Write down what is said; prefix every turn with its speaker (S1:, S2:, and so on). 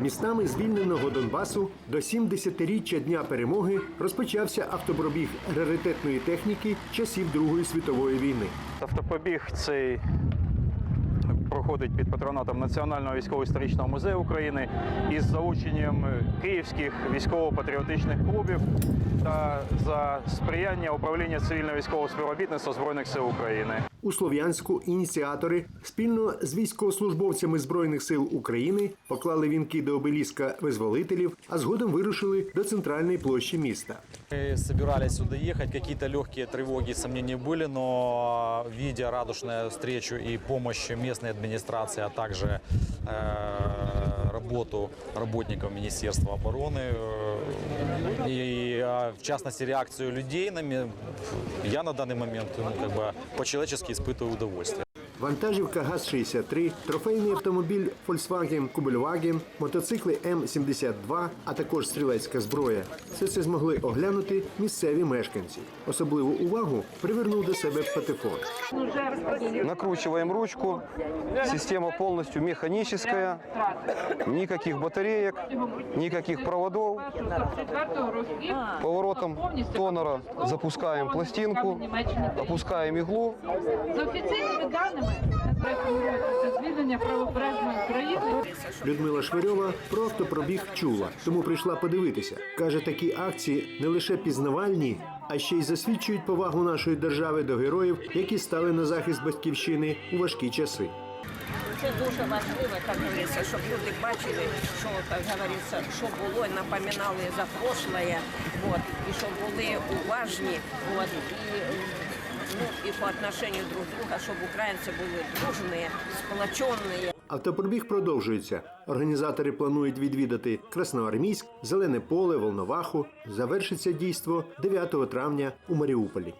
S1: Містами звільненого Донбасу до 70-річчя Дня перемоги розпочався автопробіг раритетної техніки часів Другої світової війни.
S2: Автопобіг цей проходить під патронатом Національного військово-історичного музею України із залученням київських військово-патріотичних клубів та за сприяння управління цивільно-військового співробітництва Збройних сил України.
S1: У Слов'янську ініціатори спільно з військовослужбовцями Збройних сил України поклали вінки до обеліска визволителів, а згодом вирушили до центральної площі міста.
S3: Мы собирались сюда ехать, какие-то легкие тревоги, сомнения были, но видя радушную встречу и помощь местной администрации, а также э, работу работников Министерства обороны э, и, а, в частности, реакцию людей, на ме- я на данный момент ну, как бы по-человечески испытываю удовольствие.
S1: Вантажівка ГАЗ-63, трофейний автомобіль Volkswagen Kubelwagen, мотоцикли М-72, а також стрілецька зброя. Все це змогли оглянути місцеві мешканці. Особливу увагу привернув до себе патефон.
S4: Накручиваем ручку. Система полностью механическая. Никаких батареек, никаких проводов. Поворотом тонера запускаем пластинку, опускаем иглу.
S5: За офіційними даними звільнення правобережної України.
S1: Людмила Швирьова про автопробіг чула, тому прийшла подивитися. Каже, такі акції не лише пізнавальні, а ще й засвідчують повагу нашої держави до героїв, які стали на захист батьківщини у важкі часи.
S6: Це дуже важливо, так говориться, щоб люди бачили, що так говориться, що було, напоминали за прошлое, вот, і щоб були уважні, вот, і, ну, і по отношению друг друга, щоб українці були дружні, сплочені.
S1: Автопробіг продовжується. Організатори планують відвідати Красноармійськ, Зелене поле, Волноваху. Завершиться дійство 9 травня у Маріуполі.